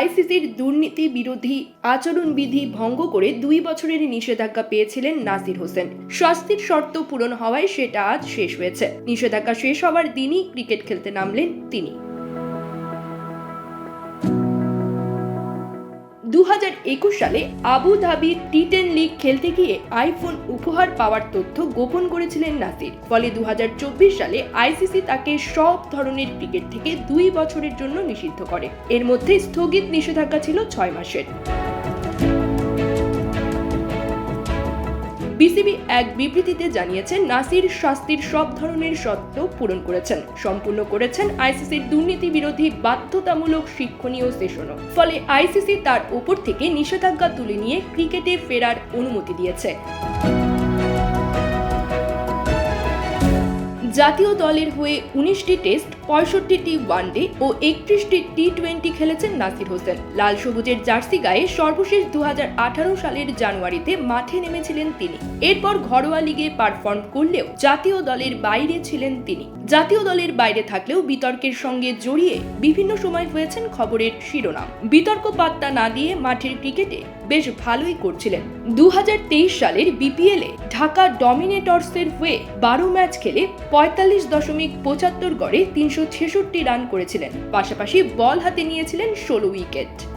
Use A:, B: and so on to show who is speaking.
A: আইসিসির দুর্নীতি বিরোধী আচরণবিধি ভঙ্গ করে দুই বছরের নিষেধাজ্ঞা পেয়েছিলেন নাসির হোসেন। শাস্তির শর্ত পূরণ হওয়ায় সেটা আজ শেষ হয়েছে। নিষেধাজ্ঞা শেষ হওয়ার দিনই ক্রিকেট খেলতে নামলেন তিনি। দু হাজার একুশ সালে Abu Dhabi T ten league খেলতে গিয়ে আইফোন উপহার পাওয়ার তথ্য গোপন করেছিলেন নাসির। ফলে দু হাজার চব্বিশ সালে আইসিসি তাকে সব ধরনের ক্রিকেট থেকে দুই বছরের জন্য নিষিদ্ধ করে। এর মধ্যে স্থগিত নিষেধাজ্ঞা ছিল ছয় মাসের। বিসিবি এক বিবৃতিতে জানিয়েছেন, নাসির শাস্তির সব ধরনের শর্ত পূরণ করেছেন। সম্পূর্ণ করেছেন আইসিসির দুর্নীতি বিরোধী বাধ্যতামূলক শিক্ষণীয় সেশনও। ফলে আইসিসি তার উপর থেকে নিষেধাজ্ঞা তুলে নিয়ে ক্রিকেটে ফেরার অনুমতি দিয়েছে। জাতীয় দলের হয়ে উনিশটি টেস্ট পঁয়ষট্টিটি ওয়ানডে ও একত্রিশটি টি টোয়েন্টি খেলেছেন নাসির হোসেন। লাল সবুজের জার্সি গায়ে সর্বশেষ দু সালের জানুয়ারিতে মাঠে নেমেছিলেন তিনি। এরপর ঘরোয়া লিগে পারফর্ম করলেও জাতীয় দলের বাইরে ছিলেন তিনি। জাতীয় দলের বাইরে থাকলেও বিতর্কের সঙ্গে জড়িয়ে বিভিন্ন সময় হয়েছেন খবরের শিরোনাম। বিতর্ক পাত্তা না দিয়ে মাঠের ক্রিকেটে বেশ ভালোই করছিলেন। দু হাজার তেইশ সালের বিপিএলে ঢাকা ডমিনেটর্সের হয়ে বারো ম্যাচ খেলে পঁয়তাল্লিশ দশমিক পঁচাত্তর গড়ে তিনশো ছেষট্টি রান করেছিলেন। পাশাপাশি বল হাতে নিয়েছিলেন ষোলো উইকেট।